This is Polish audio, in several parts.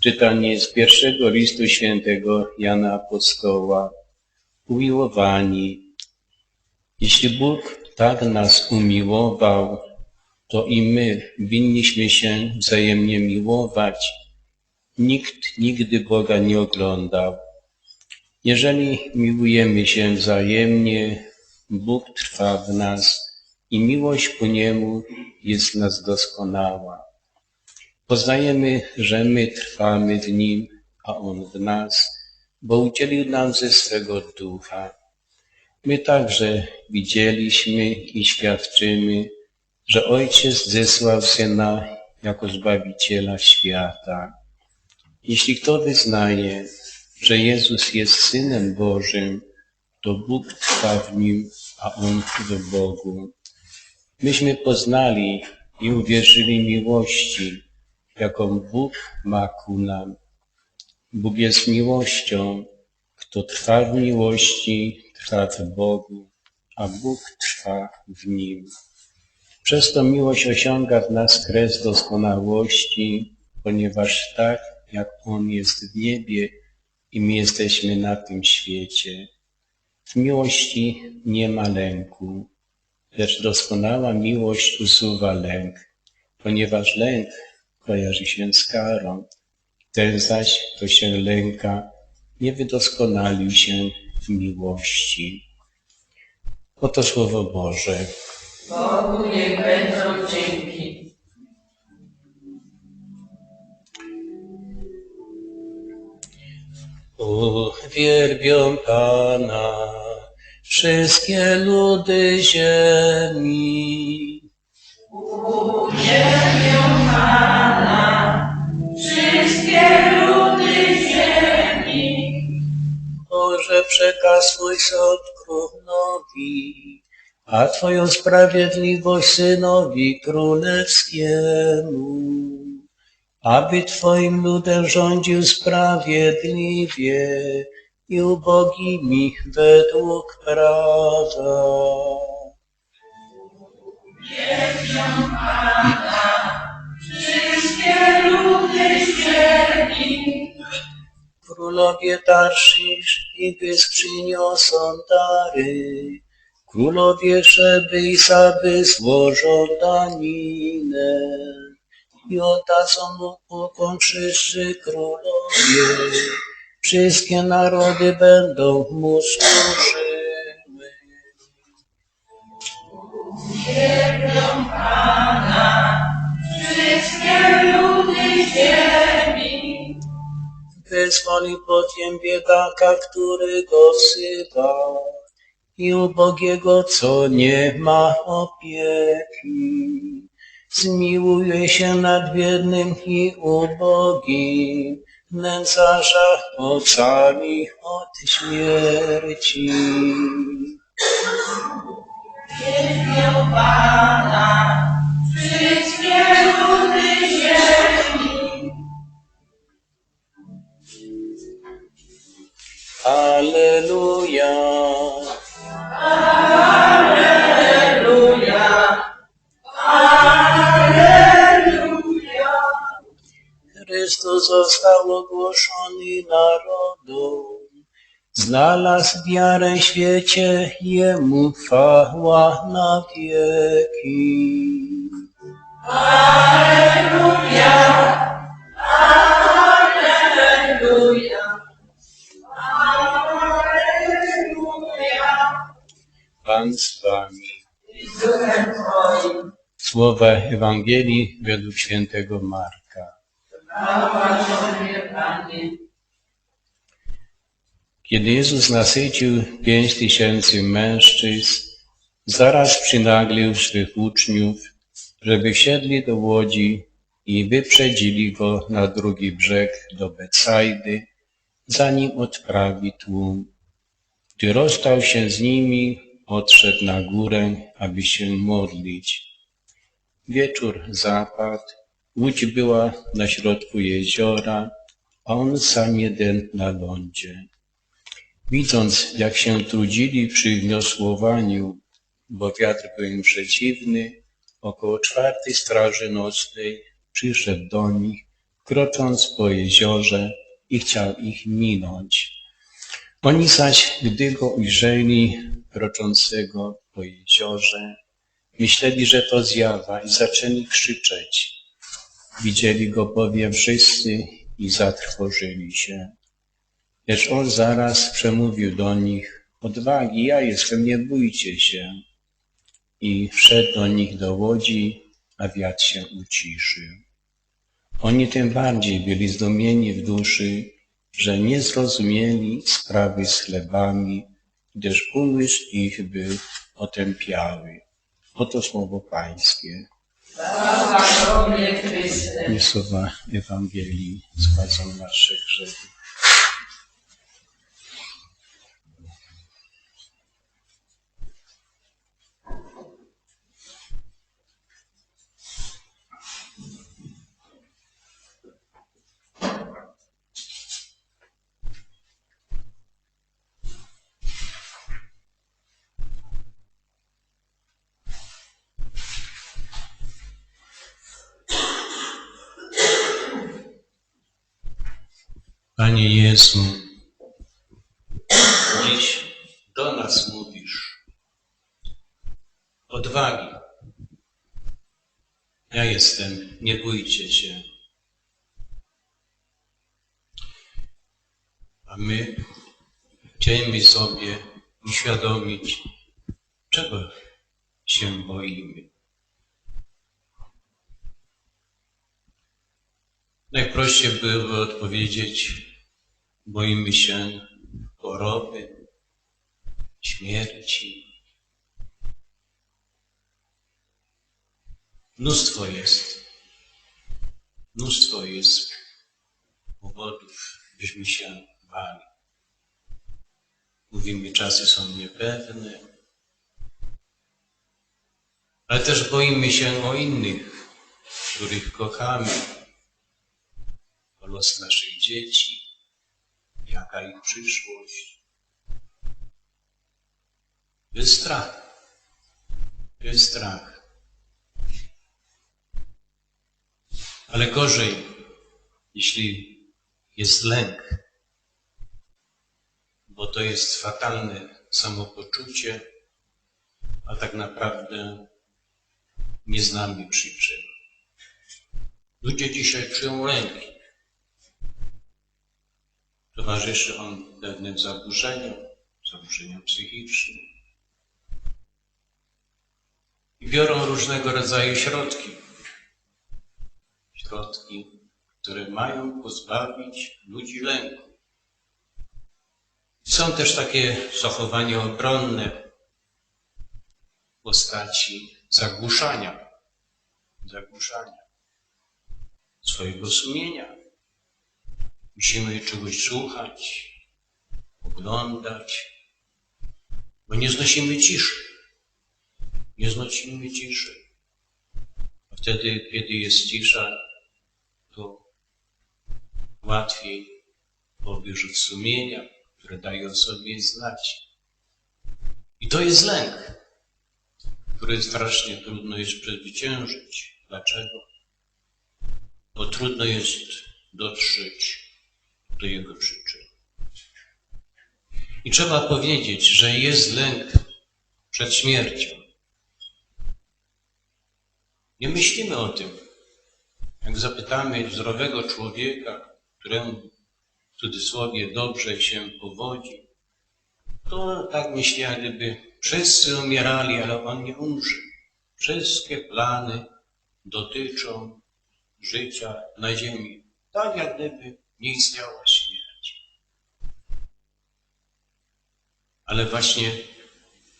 Czytanie z pierwszego listu świętego Jana Apostoła. Umiłowani, jeśli Bóg tak nas umiłował, to i my winniśmy się wzajemnie miłować. Nikt nigdy Boga nie oglądał. Jeżeli miłujemy się wzajemnie, Bóg trwa w nas i miłość ku Niemu jest nas doskonała. Poznajemy, że my trwamy w Nim, a On w nas, bo udzielił nam ze swego ducha. My także widzieliśmy i świadczymy, że Ojciec zesłał Syna jako Zbawiciela świata. Jeśli kto wyznaje, że Jezus jest Synem Bożym, to Bóg trwa w Nim, a On w Bogu. Myśmy poznali i uwierzyli miłości, jaką Bóg ma ku nam. Bóg jest miłością. Kto trwa w miłości, trwa w Bogu, a Bóg trwa w Nim. Przez to miłość osiąga w nas kres doskonałości, ponieważ tak jak On jest w niebie i my jesteśmy na tym świecie. W miłości nie ma lęku, lecz doskonała miłość usuwa lęk, ponieważ lęk kojarzy się z karą. Ten zaś, kto się lęka, nie wydoskonalił się w miłości. Oto Słowo Boże. Bogu niech będą dzięki. Uwielbią Pana wszystkie ludy ziemi. Wszystkie przekaz swój sąd a Twoją sprawiedliwość synowi królewskiemu, aby Twoim ludem rządził sprawiedliwie i ubogimi według prawa. Wszystkie ludy ziemi. Królowie Tarszysz i Bys przyniosą dary. Królowie Szeby i Saby złożą daninę. I oddadzą mu pokłon wszyscy królowie. Wszystkie narody będą mu służyły. Wszystkie ludy ziemi. Wyzwoli bowiem biedaka, który go wzywa i ubogiego, co nie ma opieki. Zmiłuje się nad biednym i ubogim, nędzarza ocali od śmierci. Wielbią Pana. Wszystkie ludy ziemi. Alleluja. Aleluja. Aleluja. Chrystus został ogłoszony narodom. Znalazł wiarę w świecie, Jemu chwała na wieki. Aleluja. Słowa Ewangelii według świętego Marka. Kiedy Jezus nasycił pięć tysięcy mężczyzn, zaraz przynaglił swych uczniów, żeby wsiedli do łodzi i wyprzedzili go na drugi brzeg do Becajdy, zanim odprawi tłum. Gdy rozstał się z nimi, odszedł na górę, aby się modlić. Wieczór zapadł, łódź była na środku jeziora, a on sam jeden na lądzie. Widząc, jak się trudzili przy wniosłowaniu, bo wiatr był im przeciwny, około czwartej straży nocnej przyszedł do nich, krocząc po jeziorze i chciał ich minąć. Oni zaś, gdy go ujrzeli kroczącego po jeziorze, myśleli, że to zjawa i zaczęli krzyczeć. Widzieli go bowiem wszyscy i zatrwożyli się. Lecz on zaraz przemówił do nich, odwagi, ja jestem, nie bójcie się. I wszedł do nich do łodzi, a wiatr się uciszył. Oni tym bardziej byli zdumieni w duszy, że nie zrozumieli sprawy z chlebami, gdyż umysł ich był otępiały. Oto słowo Pańskie. Chryste. Nie słowa Ewangelii zgładzą nasze grzechy. Panie Jezu, dziś do nas mówisz odwagi. Ja jestem, nie bójcie się. A my chcielibyśmy sobie uświadomić, czego się boimy. Najprościej byłoby odpowiedzieć, boimy się choroby, śmierci. Mnóstwo jest, mnóstwo jest powodów, byśmy się bali. Mówimy, czasy są niepewne, ale też boimy się o innych, których kochamy o los naszych dzieci, jaka ich przyszłość. To jest strach. To jest strach. Ale gorzej, jeśli jest lęk, bo to jest fatalne samopoczucie, a tak naprawdę nie znamy przyczyn. Ludzie dzisiaj czują lęki. Towarzyszy on pewnym zaburzeniom, zaburzeniom psychicznym. I biorą różnego rodzaju środki. Środki, które mają pozbawić ludzi lęku. Są też takie zachowania obronne w postaci zagłuszania, zagłuszania swojego sumienia. Musimy czegoś słuchać, oglądać, bo nie znosimy ciszy. Nie znosimy ciszy. A wtedy, kiedy jest cisza, to łatwiej o sumienia, które daje o sobie znać. I to jest lęk, który strasznie trudno jest przezwyciężyć. Dlaczego? Bo trudno jest dotrzeć do jego przyczyn. I trzeba powiedzieć, że jest lęk przed śmiercią. Nie myślimy o tym. Jak zapytamy zdrowego człowieka, któremu w cudzysłowie dobrze się powodzi, to tak myśli, jak gdyby wszyscy umierali, ale on nie umrze. Wszystkie plany dotyczą życia na ziemi. Tak jak gdyby nie istniała śmierć. Ale właśnie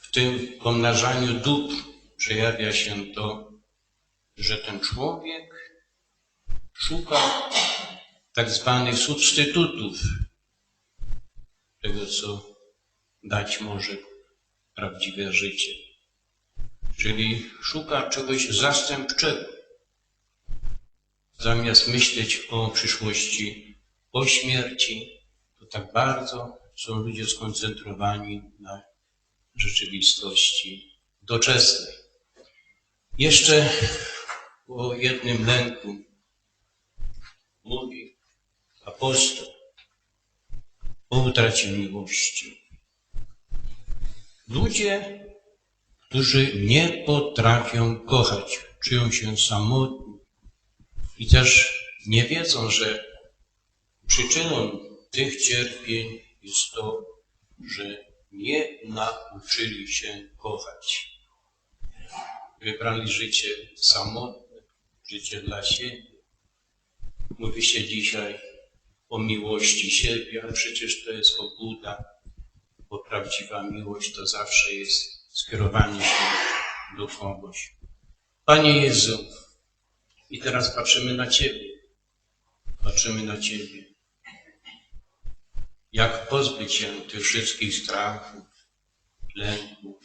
w tym pomnażaniu dóbr przejawia się to, że ten człowiek szuka tak zwanych substytutów tego, co dać może prawdziwe życie. Czyli szuka czegoś zastępczego. Zamiast myśleć o przyszłości po śmierci, to tak bardzo są ludzie skoncentrowani na rzeczywistości doczesnej. Jeszcze o jednym lęku, mówi apostoł o utracie miłości. Ludzie, którzy nie potrafią kochać, czują się samotni i też nie wiedzą, że przyczyną tych cierpień jest to, że nie nauczyli się kochać. Wybrali życie samotne, życie dla siebie. Mówi się dzisiaj o miłości siebie, ale przecież to jest obłuda, bo prawdziwa miłość to zawsze jest skierowanie się do kogoś. Panie Jezu, i teraz patrzymy na Ciebie. Patrzymy na Ciebie. Jak pozbyć się tych wszystkich strachów, lęków,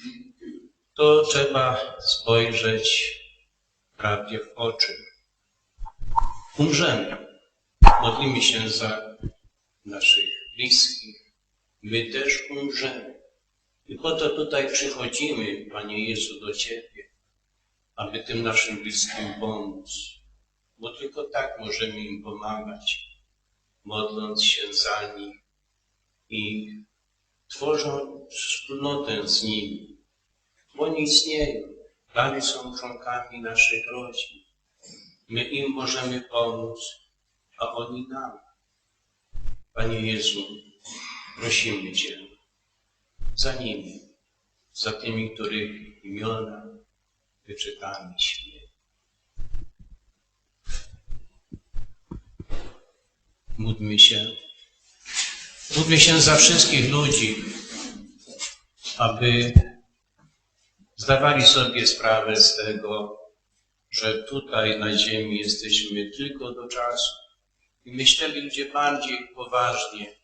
to trzeba spojrzeć prawdzie w oczy. Umrzemy. Modlimy się za naszych bliskich. My też umrzemy. I po to tutaj przychodzimy, Panie Jezu, do Ciebie, aby tym naszym bliskim pomóc. Bo tylko tak możemy im pomagać, modląc się za nich i tworząc wspólnotę z nimi. Oni istnieją, dalej są członkami naszych rodzin. My im możemy pomóc, a oni nam. Panie Jezu, prosimy Cię za nimi, za tymi, których imiona wyczytaliśmy. Módlmy się. Módlmy się za wszystkich ludzi, aby zdawali sobie sprawę z tego, że tutaj na ziemi jesteśmy tylko do czasu i myśleli ludzie bardziej poważnie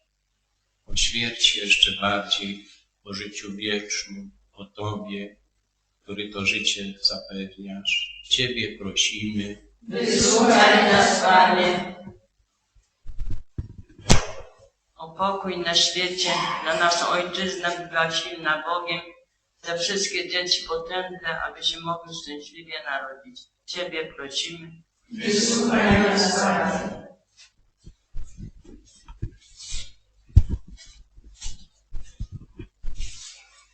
o śmierci, jeszcze bardziej o życiu wiecznym, o Tobie, który to życie zapewniasz. Ciebie prosimy, Wysłuchaj nas, Panie. O pokój na świecie, na naszą ojczyznę, by była silna Bogiem, za wszystkie dzieci potępne, aby się mogły szczęśliwie narodzić. Ciebie prosimy. Wysłuchaj nas, Panie.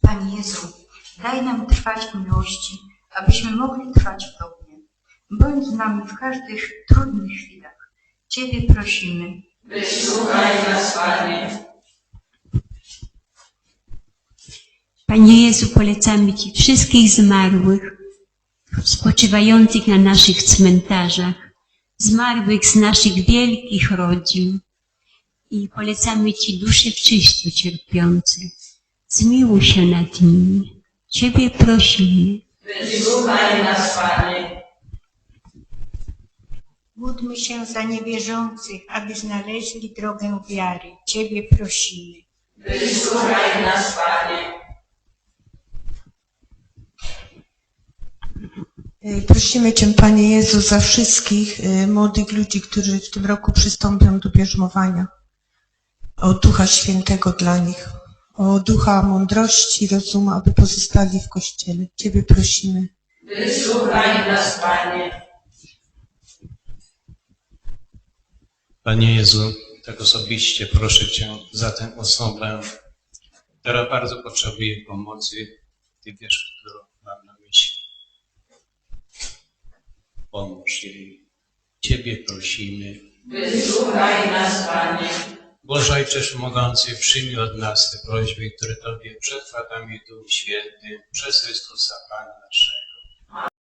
Panie Jezu, daj nam trwać w miłości, abyśmy mogli trwać w Tobie. Bądź z nami w każdych trudnych chwilach. Ciebie prosimy. Wysłuchaj nas, Panie. Panie Jezu, polecamy Ci wszystkich zmarłych, spoczywających na naszych cmentarzach, zmarłych z naszych wielkich rodzin i polecamy Ci dusze wszyscy cierpiące. Zmiłuj się nad nimi. Ciebie prosimy. Wysłuchaj nas, Panie. Módlmy się za niewierzących, aby znaleźli drogę wiary. Ciebie prosimy. Wysłuchaj nas, Panie. Y, Prosimy Cię, Panie Jezu, za wszystkich y, młodych ludzi, którzy w tym roku przystąpią do bierzmowania. O Ducha Świętego dla nich, o Ducha mądrości, rozumu, aby pozostali w Kościele. Ciebie prosimy. Wysłuchaj nas, Panie. Panie Jezu, tak osobiście proszę Cię za tę osobę, która bardzo potrzebuje pomocy. Ty wiesz, którą mam na myśli. Pomóż jej. Ciebie prosimy. Wysłuchaj nas, Panie. Boże Ojcze Wszechmogący, przyjmij od nas te prośby, które Tobie przedkładamy Duch Święty przez Chrystusa Pana naszego.